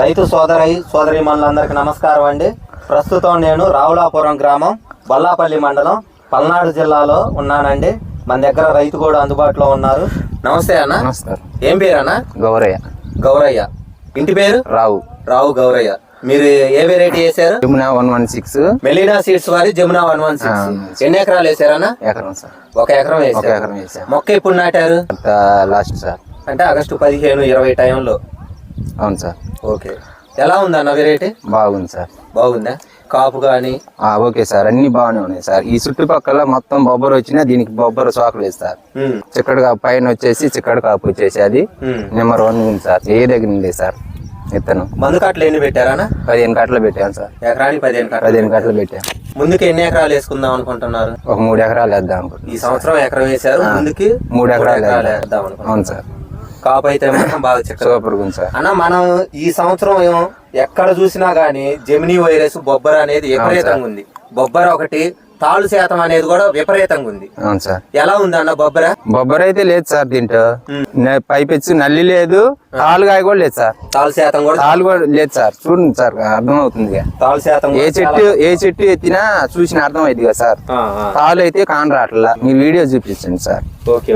రైతు సోదరి సోదరి మనులందరికీ నమస్కారం అండి. ప్రస్తుతం నేను రావులాపురం గ్రామం బొల్లాపల్లి మండలం పల్నాడు జిల్లాలో ఉన్నానండి. మన దగ్గర రైతు కూడా అందుబాటులో ఉన్నారు. నమస్తే అన్న. నమస్కారం. ఏం పేరు అన్న? గౌరయ్య. గౌరయ్య. ఇంటి పేరు? రావు. రావు గౌరయ్య. మీరు ఏ వెరైటీ వేసారు Jamuna one one six. Melina seeds వారి జమునా వన్ వన్ సిక్స్. ఎన్ని ఎకరాలు వేసారన్న ఎకరం సార్. ఒక ఎకరం వేసారు ఎకరం వేసాం మొక్క ఎప్పుడు నాటారు? Last sir. అంటే ఆగస్టు పదిహేను ఇరవై టైంలో. అవును సార్. ఓకే. ఎలా ఉందన్న వెరైటీ బాగుంది సార్. బాగుందా? కాపు కానీ ఓకే సార్. అన్ని బాగానే ఉన్నాయి సార్. ఈ చుట్టుపక్కల మొత్తం బొబ్బరు వచ్చినా దీనికి బొబ్బరు సోకలు వేస్తారు. చిక్కడు కాపు పైన వచ్చేసి చిక్కడు కాపు వచ్చేసి అది నెంబర్ వన్ ఉంది సార్. ఏ దగ్గర ఉంది సార్? ఇతను మందు కట్టలు ఎన్ని పెట్టారనా పదిహేను కట్టలు పెట్టాను సార్. ఎకరానికి పదిహేను కట్టలు పదిహేను కట్టలు పెట్టాను. ముందుకి ఎన్ని ఎకరాలు వేసుకుందాం అనుకుంటున్నారు? ఒక మూడు ఎకరాలు వేద్దాం ఈ సంవత్సరం ఎకరం వేశారు. ముందుకి మూడు ఎకరాలు వేద్దాం. అవును సార్. కాపు అయితే మాత్రం బాగా చిక్క సూపర్ ఉంది సార్. అన్న మనం ఈ సంవత్సరం ఎక్కడ చూసినా గానీ జెమినీ వైరస్ బొబ్బర అనేది విపరీతంగా ఉంది. బొబ్బర ఒకటి తాళ్ళు శాతం అనేది కూడా విపరీతంగా ఉంది. అవును సార్. ఎలా ఉంది అన్న బొబ్బర? బొబ్బర అయితే లేదు సార్ దీంట్లో. పైపెచ్చు నల్లి లేదు తాలుగాయ కూడా లేదు సార్. తాళ్ళు శాతం కూడా తాళ్ళు కూడా లేదు సార్. చూడండి సార్ అర్థమవుతుంది తాళ్ళు శాతం ఏ చెట్టు ఏ చెట్టు ఎత్తినా చూసిన అర్థం అయింది కదా సార్. తాళ్ళు అయితే కానరాట్లా. మీ వీడియో చూపించండి సార్.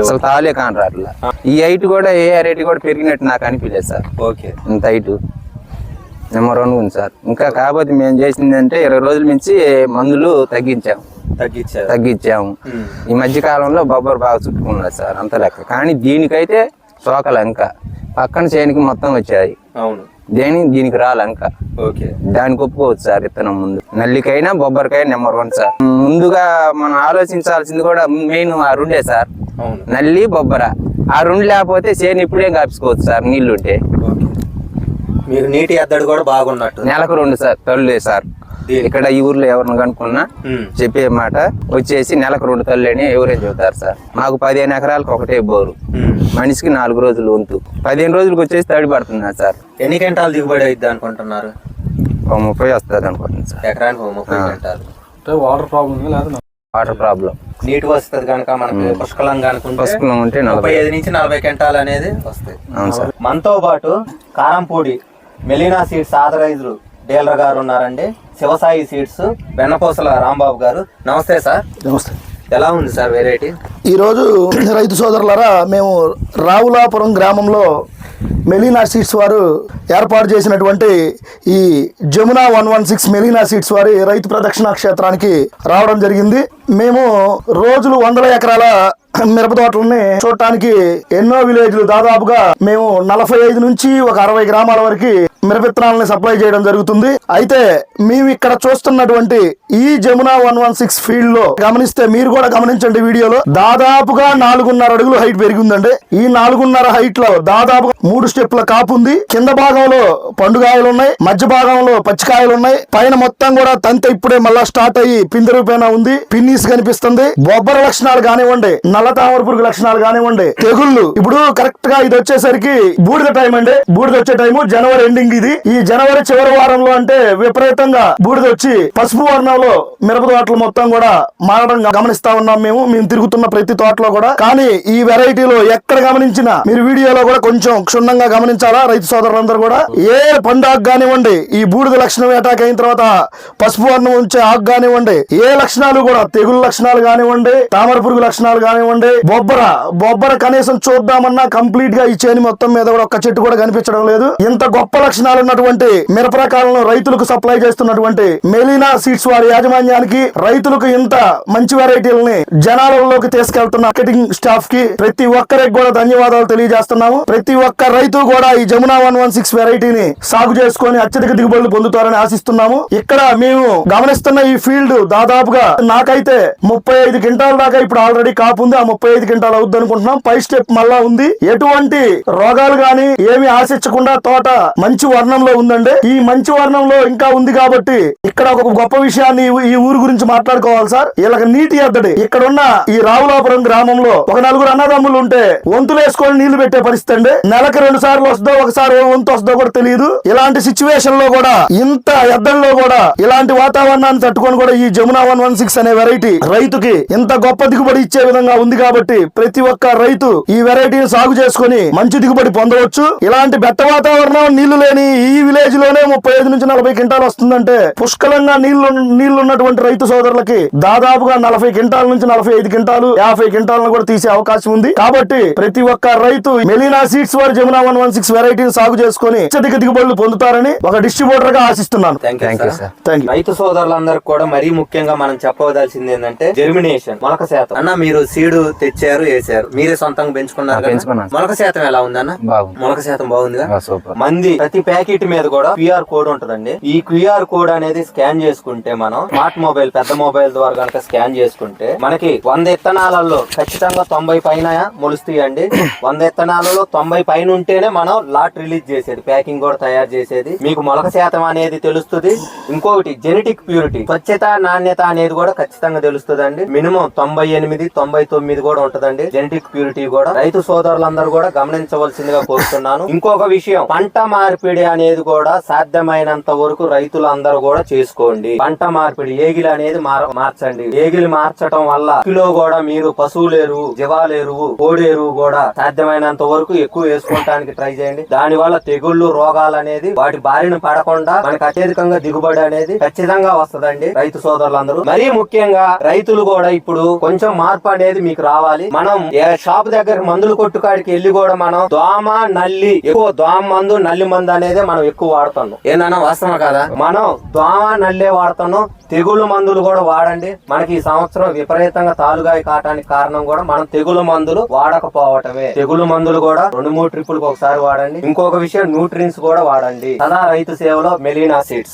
అసలు తాళే కానరాట్లా. ఈ హైట్ కూడా ఏ హైట్ కూడా పెరిగినట్టు నాకు అనిపించలేదు సార్. ఓకే. ఇంత హైట్. నెంబర్ వన్ ఉంది సార్. ఇంకా కాకపోతే మేము చేసిందంటే ఇరవై రోజుల నుంచి మందులు తగ్గించాము. తగ్గించాము. ఈ మధ్య కాలంలో బొబ్బరు బాగా చుట్టుకున్నది సార్ అంత లెక్క. కానీ దీనికైతే సోకలు ఇంకా పక్కన చేనికి మొత్తం వచ్చాయి. అవును. దేని? దీనికి రాలంక ఓకే. దానికి ఒప్పుకోవచ్చు సార్ ఇత్తనం ముందు. నల్లికైనా బొబ్బరికైనా నెంబర్ వన్ సార్. ముందుగా మనం ఆలోచించాల్సింది కూడా మెయిన్ ఆ రెండే సార్. నల్లి బొబ్బర. ఆ రెండు లేకపోతే చేను ఇప్పుడే కాపించుకోవచ్చు సార్ నీళ్ళుంటే. మీరు నీటి ఎద్దడి కూడా బాగున్నట్టు. నెలకు రెండు సార్ తల్లులే సార్. ఇక్కడ ఈ ఊర్లో ఎవరిని కనుక్కున్నా. చెప్పే మాట వచ్చేసి నెలకు రెండు తల్లని ఎవరే చెబుతారు సార్? మాకు పదిహేను ఎకరాలకు ఒకటే బోరు. మనిషికి నాలుగు రోజులు వంతు. పదిహేను రోజులకు వచ్చేసి తడి పడుతుంది సార్? ఎన్ని గంటలు దిగుబడి అయిద్ది అనుకుంటున్నారు? ఒక ముప్పై వస్తుంది అనుకుంటుంది సార్. ఎకరానికి ఒక ముప్పై గంటలు వాటర్ ప్రాబ్లం వాటర్ ప్రాబ్లం నీటి వస్తుంది కనుక మనకి పుష్కలంగా అనుకుంటే పుష్కలం ఉంటే ముప్పై నలభై ఐదు నుంచి నలభై గంటలు అనేది వస్తాయి అవును సార్. మనతో పాటు Karampudi Melina seeds authorized dealer గారు ఉన్నారండి. శివసాయి సీడ్స్ వెన్నపూసల రాంబాబు గారు. నమస్తే సార్. నమస్తే. ఎలా ఉంది సార్ వెరైటీ ఈరోజు రైతు సోదరులారా మేము రావులాపురం గ్రామంలో మెలీనా సీడ్స్ వారు ఏర్పాటు చేసినటువంటి ఈ Jamuna one one six Melina seeds వారి రైతు ప్రదక్షిణ క్షేత్రానికి రావడం జరిగింది. మేము రోజులు వందల ఎకరాల మిరప తోటలని చూడటానికి ఎన్నో విలేజ్లు. దాదాపుగా మేము నలభై ఐదు నుంచి ఒక అరవై గ్రామాల వరకు మిరపిత్తనాలని సప్లై చేయడం జరుగుతుంది. అయితే మేము ఇక్కడ చూస్తున్నటువంటి ఈ జమునా వన్ వన్ సిక్స్ ఫీల్డ్లో గమనిస్తే మీరు కూడా గమనించండి వీడియోలో. దాదాపుగా నాలుగున్నర అడుగులు హైట్ పెరిగిందండి. ఈ నాలుగున్నర హైట్లో దాదాపుగా మూడు స్టెప్ల కాపు ఉంది. కింద భాగంలో పండుగాయలు ఉన్నాయి. మధ్య భాగంలో పచ్చికాయలు ఉన్నాయి. పైన మొత్తం కూడా తంత ఇప్పుడే మళ్ళా స్టార్ట్ అయ్యి పిందెరు పైన ఉంది. పిన్నీస్ కనిపిస్తుంది. బొబ్బర లక్షణాలు కానివ్వండి. నల్ల తామర పురుగు లక్షణాలు కానివ్వండి. తెగుళ్ళు. ఇప్పుడు కరెక్ట్గా ఇది వచ్చేసరికి బూడిద టైం అండి. బూడిద వచ్చే టైము జనవరి ఎండింగ్ ఇది. ఈ జనవరి చివరి వారంలో అంటే విపరీతంగా బూడిద వచ్చి పసుపు వర్ణంలో మిరప తోటలు మొత్తం కూడా మారడం గమనిస్తా ఉన్నాం మేము. మేము తిరుగుతున్న ప్రతి తోటలో కూడా. కానీ ఈ వెరైటీలో ఎక్కడ గమనించినా మీరు వీడియోలో కూడా కొంచెం క్షుణ్ణంగా గమనించాలా రైతు సోదరులందరూ కూడా? ఏ పండు ఆకు కానివ్వండి ఈ బూడిద లక్షణం అటాక్ అయిన తర్వాత పసుపు వర్ణం ఉంచే ఆకు కానివ్వండి ఏ లక్షణాలు కూడా? తెగులు లక్షణాలు కానివ్వండి తామర పురుగు లక్షణాలు కానివ్వండి బొబ్బర బొబ్బర కనీసం చూద్దామన్నా కంప్లీట్గా ఈ చేని మొత్తం మీద కూడా ఒక్క చెట్టు కూడా కనిపించడం లేదు. ఇంత గొప్ప లక్షణాలు ఉన్నటువంటి మిరప రకాలను రైతులకు సప్లై చేస్తున్నటువంటి మెలీనా సీడ్స్ వారి యాజమాన్యానికి రైతులకు ఇంత మంచి వెరైటీలని జనాలలోకి తీసుకెళ్తున్న మార్కెటింగ్ స్టాఫ్కి ప్రతి ఒక్కరికి కూడా ధన్యవాదాలు తెలియజేస్తున్నాము. ప్రతి ఒక్క రైతు కూడా ఈ జమునా వన్ వన్ సిక్స్ వెరైటీని సాగు చేసుకొని అత్యధిక దిగుబడులు పొందుతారని ఆశిస్తున్నాము. ఇక్కడ మేము గమనిస్తున్న ఈ ఫీల్డ్ దాదాపుగా నాకైతే ముప్పై ఐదు క్వింటాల దాకా ఇప్పుడు ఆల్రెడీ కాపు ఉంది. ముప్పై ఐదు క్వింటాల్ అవుద్ది అనుకుంటున్నాం పై స్టెప్ మళ్ళా ఉంది. ఎటువంటి రోగాలు గాని ఏమి ఆశించకుండా తోట మంచి వర్ణంలో ఉందండి. ఈ మంచి వర్ణంలో ఇంకా ఉంది కాబట్టి ఇక్కడ ఒక గొప్ప విషయాన్ని ఈ- ఊరు గురించి మాట్లాడుకోవాలి సార్. వీళ్ళకి నీటి ఎద్దడి. ఇక్కడ ఉన్న ఈ రావులాపురం గ్రామంలో ఒక నలుగురు అన్నదమ్ములు ఉంటే వంతులేసుకొని నీళ్ళు పెట్టే పరిస్థితి అండి. నెలకి రెండు సార్లు వస్తుందో ఒకసారి వంతు వస్తుందో కూడా తెలియదు. ఇలాంటి సిచ్యువేషన్లో కూడా ఇంత ఎద్దల్లో కూడా ఇలాంటి వాతావరణాన్ని తట్టుకొని కూడా ఈ జమునా వన్ వన్ సిక్స్ అనే వెరైటీ రైతుకి ఇంత గొప్ప దిగుబడి ఇచ్చే విధంగా ఉంది. ఉంది కాబట్టి ప్రతి ఒక్క రైతు ఈ వెరైటీని సాగు చేసుకొని మంచి దిగుబడి పొందవచ్చు. ఇలాంటి బెట్ట వాతావరణం నీళ్ళు లేని ఈ విలేజ్లోనే ముప్పై ఐదు నుంచి నలభై క్వింటాలు వస్తుందంటే పుష్కలంగా నీళ్ళు నీళ్ళు ఉన్నటువంటి రైతు సోదరులకి దాదాపుగా నలభై క్వింటాల నుంచి నలభై ఐదు క్వింటాలు యాభై క్వింటాలను కూడా తీసే అవకాశం ఉంది. కాబట్టి ప్రతి ఒక్క రైతు మెలీనా సీడ్స్ వారి జమునా వన్ వన్ సిక్స్ వెరైటీని సాగు చేసుకొని అత్యధిక దిగుబడులు పొందుతారని ఒక డిస్ట్రిబ్యూటర్గా ఆశిస్తున్నాను రైతు సోదరులందరికీ కూడా మరీ ముఖ్యంగా మనం చెప్పవలసింది ఏంటంటే జెర్మినేషన్ మొలక శాతం. అన్న మీరు సీడ్ తెచ్చారు వేసారు మీరే సొంతంగా పెంచుకున్నారు? పెంచుకున్నాను. మొలక శాతం ఎలా ఉందన్న? బాగుంది. మొలక శాతం బాగుందిగా? సూపర్. మంది ప్రతి ప్యాకెట్ మీద కూడా క్యూఆర్ కోడ్ ఉంటదండి. ఈ క్యూఆర్ కోడ్ అనేది స్కాన్ చేసుకుంటే మనం స్మార్ట్ మొబైల్ పెద్ద మొబైల్ ద్వారా కనుక స్కాన్ చేసుకుంటే మనకి వంద ఇత్తనాలలో ఖచ్చితంగా తొంభై పైన మొలుస్తాయండి. వంద ఇత్తనాలలో తొంభై పైన ఉంటేనే మనం లాట్ రిలీజ్ చేసేది ప్యాకింగ్ కూడా తయారు చేసేది. మీకు మొలక శాతం అనేది తెలుస్తుంది. ఇంకొకటి జెనెటిక్ ప్యూరిటీ. స్వచ్ఛత నాణ్యత అనేది కూడా ఖచ్చితంగా తెలుస్తుందండి. మినిమం తొంభై ఎనిమిది తొంభై తొమ్మిది కూడా ఉంటదండి. జెనెటిక్ ప్యూరిటీ కూడా. రైతు సోదరులందరూ కూడా గమనించవలసిందిగా కోరుతున్నాను. ఇంకొక విషయం పంట మార్పిడి అనేది కూడా సాధ్యమైనంత వరకు రైతులందరూ కూడా చేసుకోండి. పంట మార్పిడి ఏగిలి అనేది మార్చండి. ఏగిలి మార్చడం వల్ల కిలో కూడా మీరు పశువులేరు ఎరువు జీవాల కోడి ఎరువు కూడా సాధ్యమైనంత వరకు ఎక్కువ వేసుకోవడానికి ట్రై చేయండి. దాని వల్ల తెగుళ్ళు రోగాలు అనేది వాటి బారిన పడకుండా మనకు అత్యధికంగా దిగుబడి అనేది ఖచ్చితంగా వస్తుందండి రైతు సోదరులందరూ. మరీ ముఖ్యంగా రైతులు కూడా ఇప్పుడు కొంచెం మార్పు అనేది మీకు రావాలి. మనం ఏ షాప్ దగ్గర మందులు కొట్టుకాడికి వెళ్ళి కూడా మనం దోమ నల్లి ఎక్కువ దోమ మందు నల్లి మందు అనేది మనం ఎక్కువ వాడుతున్నాం. ఏందన్నా వాస్తవం కదా? మనం దోమ నల్లే వాడుతున్నాం. తెగులు మందులు కూడా వాడండి. మనకి ఈ సంవత్సరం విపరీతంగా తాలుగాయ కాటానికి కారణం కూడా మనం తెగులు మందులు వాడకపోవటమే. తెగులు మందులు కూడా రెండు మూడు ట్రిప్పులకు ఒకసారి వాడండి. ఇంకొక విషయం న్యూట్రిన్స్ కూడా వాడండి. సదా రైతు సేవలో మెలీనా సీడ్స్.